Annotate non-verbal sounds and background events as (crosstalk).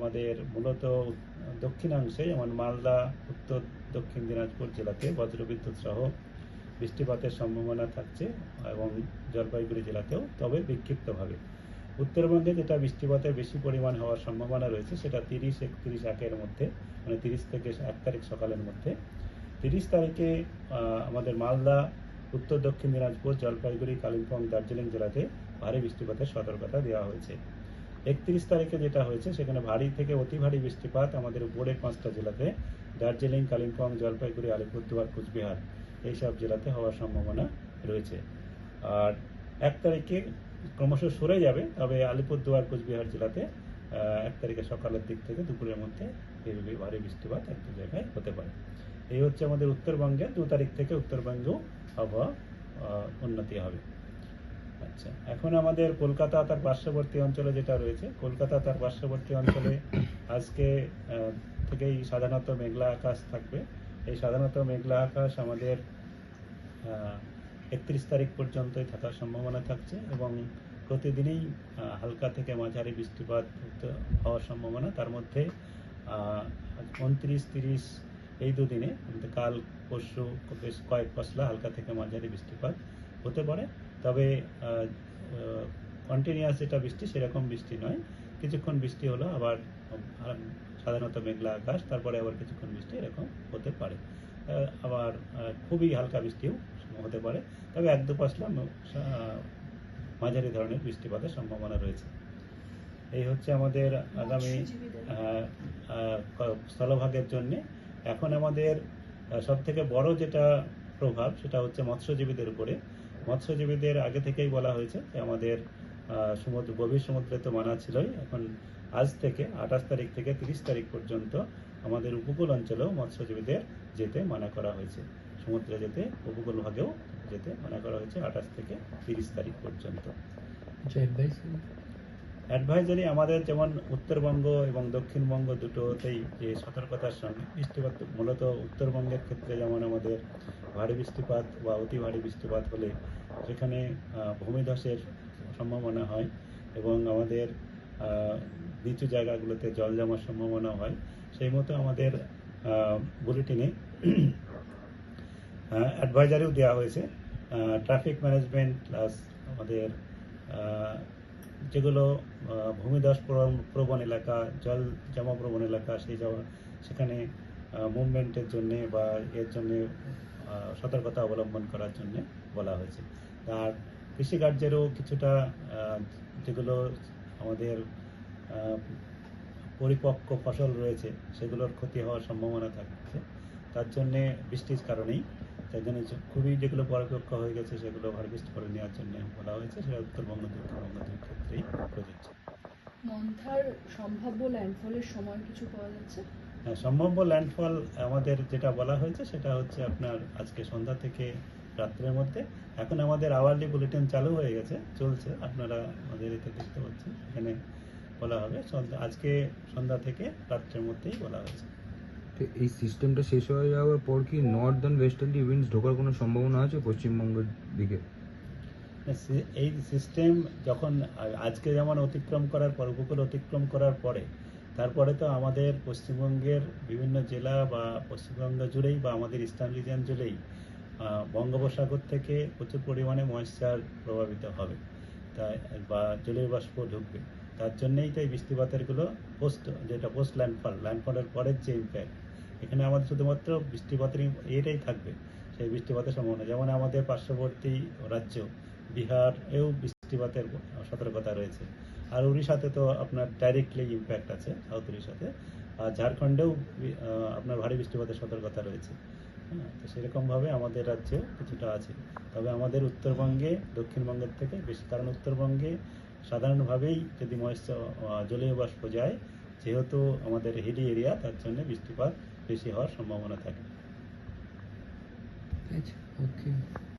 আমাদের মূলত দক্ষিণাংশে, যেমন মালদা, উত্তর, দক্ষিণ দিনাজপুর জেলাতে বজ্রবিদ্যুৎ সহ বৃষ্টিপাতের সম্ভাবনা থাকছে এবং জলপাইগুড়ি জেলাতেও, তবে বিক্ষিপ্তভাবে। উত্তরবঙ্গে যেটা বৃষ্টিপাতের বেশি পরিমাণ হওয়ার সম্ভাবনা রয়েছে, সেটা তিরিশ, একত্রিশ একের মধ্যে মানে তিরিশ থেকে এক তারিখ সকালের মধ্যে। তিরিশ তারিখে আমাদের মালদা, উত্তর, দক্ষিণ দিনাজপুর, জলপাইগুড়ি, কালিম্পং, দার্জিলিং জেলাতে ভারী বৃষ্টিপাতের সতর্কতা দেওয়া হয়েছে। একত্রিশ তারিখে যেটা হয়েছে, সেখানে ভারী থেকে অতি ভারী বৃষ্টিপাত আমাদের উপরের পাঁচটা জেলাতে, দার্জিলিং, কালিম্পং, জলপাইগুড়ি, আলিপুরদুয়ার, কুচবিহার, এইসব জেলাতে হওয়ার সম্ভাবনা রয়েছে। আর এক তারিখে ক্রমশ সরে যাবে, তবে আলিপুরদুয়ার, কুচবিহার জেলাতে এক তারিখে সকালের দিক থেকে দুপুরের মধ্যে এই ভারী বৃষ্টিপাত এক দু জায়গায় হতে পারে। এই হচ্ছে আমাদের উত্তরবঙ্গে দু তারিখ থেকে উত্তরবঙ্গেও আবহাওয়া উন্নতি হবে। আচ্ছা এখন আমাদের কলকাতা তার পার্শ্ববর্তী অঞ্চলে যেটা রয়েছে কলকাতা তার পার্শ্ববর্তী অঞ্চলে (coughs) আজকে থেকেই সাধারণত মেঘলা আকাশ থাকবে। এই সাধারণত মেঘলা আকাশ আমাদের একত্রিশ তারিখ পর্যন্তই থাকার সম্ভাবনা থাকছে এবং প্রতিদিনই হালকা থেকে মাঝারি বৃষ্টিপাত হওয়ার সম্ভাবনা। তার মধ্যে উনত্রিশ তিরিশ এই দুদিনে কাল পরশু বেশ কয়েক পশলা হালকা থেকে মাঝারি বৃষ্টিপাত হতে পারে। তবে কন্টিনিউয়াস যেটা বৃষ্টি সেরকম বৃষ্টি নয়। কিছুক্ষণ বৃষ্টি হলো আবার সাধারণত মেঘলা আকাশ তারপরে আবার কিছুক্ষণ বৃষ্টি এরকম হতে পারে। আবার খুবই হালকা বৃষ্টিও হতে পারে। তবে এক দু পশলা মাঝারি ধরনের বৃষ্টিপাতের সম্ভাবনা রয়েছে। এই হচ্ছে আমাদের আগামী স্থলভাগের জন্য। এখন আমাদের সব থেকে বড় যেটা প্রভাব সেটা হচ্ছে মৎস্যজীবীদের উপরে। মৎস্যজীবীদের আগে থেকেই বলা হয়েছে যে আমাদের সমুদ্র, গভীর সমুদ্রে তো মানা ছিলই। এখন আজ থেকে আঠাশ তারিখ থেকে তিরিশ তারিখ পর্যন্ত আমাদের উপকূল অঞ্চলেও মৎস্যজীবীদের যেতে মানা করা হয়েছে। সমুদ্রে যেতে, উপকূল ভাগেও যেতে মানা করা হয়েছে আঠাশ থেকে তিরিশ তারিখ পর্যন্ত। অ্যাডভাইজারি আমাদের যেমন উত্তরবঙ্গ এবং দক্ষিণবঙ্গ দুটোতেই যে সতর্কতার সঙ্গে বৃষ্টিপাত মূলত উত্তরবঙ্গের ক্ষেত্রে যেমন আমাদের ভারী বৃষ্টিপাত বা অতি ভারী বৃষ্টিপাত হলে সেখানে ভূমিধসের সম্ভাবনা হয় এবং আমাদের নিচু জায়গাগুলোতে জল জমার সম্ভাবনা হয়। সেই মতো আমাদের বুলেটিনে অ্যাডভাইজারিও দেওয়া হয়েছে। ট্রাফিক ম্যানেজমেন্ট প্লাস আমাদের যেগুলো ভূমিধস প্রবণ- এলাকা, জল জমা প্রবণ এলাকা, সেই জমা সেখানে মুভমেন্টের জন্যে বা এর জন্যে সতর্কতা অবলম্বন করার জন্য বলা হয়েছে। আর কৃষিকার্যেরও কিছুটা যেগুলো আমাদের পরিপক্ক ফসল রয়েছে, সেগুলোর ক্ষতি হওয়ার সম্ভাবনা থাকছে। তার জন্যে বৃষ্টির কারণেই তার জন্য যে- খুবই যেগুলো পরিপক্ক হয়ে গেছে সেগুলো হারভেস্ট করে নেওয়ার জন্য বলা হয়েছে সেটা উত্তরবঙ্গ দক্ষিণবঙ্গ দুই ক্ষেত্রেই প্রযোজ্য। মন্থার সম্ভাব্য ল্যান্ডফলের সময় কিছু পাওয়া যাচ্ছে? হ্যাঁ, সম্ভাব্য ল্যান্ডফল আমাদের যেটা বলা হয়েছে সেটা হচ্ছে আপনার আজকে সন্ধ্যা থেকে রাত্রের মধ্যে। এখন আমাদের আওয়ারলি বুলেটিন চালু হয়ে গেছে চলছে আপনারা আমাদের এতে দেখতে পাচ্ছেন এখানে বলা হবে। আজকে সন্ধ্যা থেকে রাত্রের মধ্যেই বলা হয়েছে। এই সিস্টেমটা শেষ হয়ে যাওয়ার পর কি নর্দার্ন ওয়েস্টার্লি উইন্ডস ঢোকার কোনো সম্ভাবনা আছে পশ্চিমবঙ্গের দিকে? এই সিস্টেম যখন আজকে যেমন অতিক্রম করার পর, উপকূল অতিক্রম করার পরে, তারপরে তো আমাদের পশ্চিমবঙ্গের বিভিন্ন জেলা বা পশ্চিমবঙ্গ জুড়েই বা আমাদের ইস্টার্ন রিজিয়ান জুড়েই বঙ্গোপসাগর থেকে প্রচুর পরিমাণে ময়েশ্চার প্রভাবিত হবে। তাই বা জলীয় বাষ্প ঢুকবে। তার জন্যেই তো এই বৃষ্টিপাতেরগুলো পোস্ট যেটা পোস্ট ল্যান্ডফল ল্যান্ডফলের পরের যে ইম্প্যাক্ট এখানে আমাদের শুধুমাত্র বৃষ্টিপাতের এটাই থাকবে, সেই বৃষ্টিপাতের সম্ভাবনা। যেমন আমাদের পার্শ্ববর্তী রাজ্য, বিহার এও বৃষ্টিপাতের সতর্কতা রয়েছে। আর উড়িষ্যাতে তো আপনার ডাইরেক্টলি ইম্প্যাক্ট আছে সাউথ উড়িষ্যাতে। আর ঝাড়খণ্ডেও আপনার ভারী বৃষ্টিপাতের সতর্কতা রয়েছে। হ্যাঁ তো সেরকমভাবে আমাদের রাজ্যেও কিছুটা আছে। তবে আমাদের উত্তরবঙ্গে, দক্ষিণবঙ্গের থেকে বেশি, কারণ উত্তরবঙ্গে সাধারণভাবেই যদি ময়েশ্চার জলীয় বাষ্প যায়, যেহেতু আমাদের হিলি এরিয়া তার জন্য বৃষ্টিপাত বেশি হওয়ার সম্ভাবনা থাকে। ওকে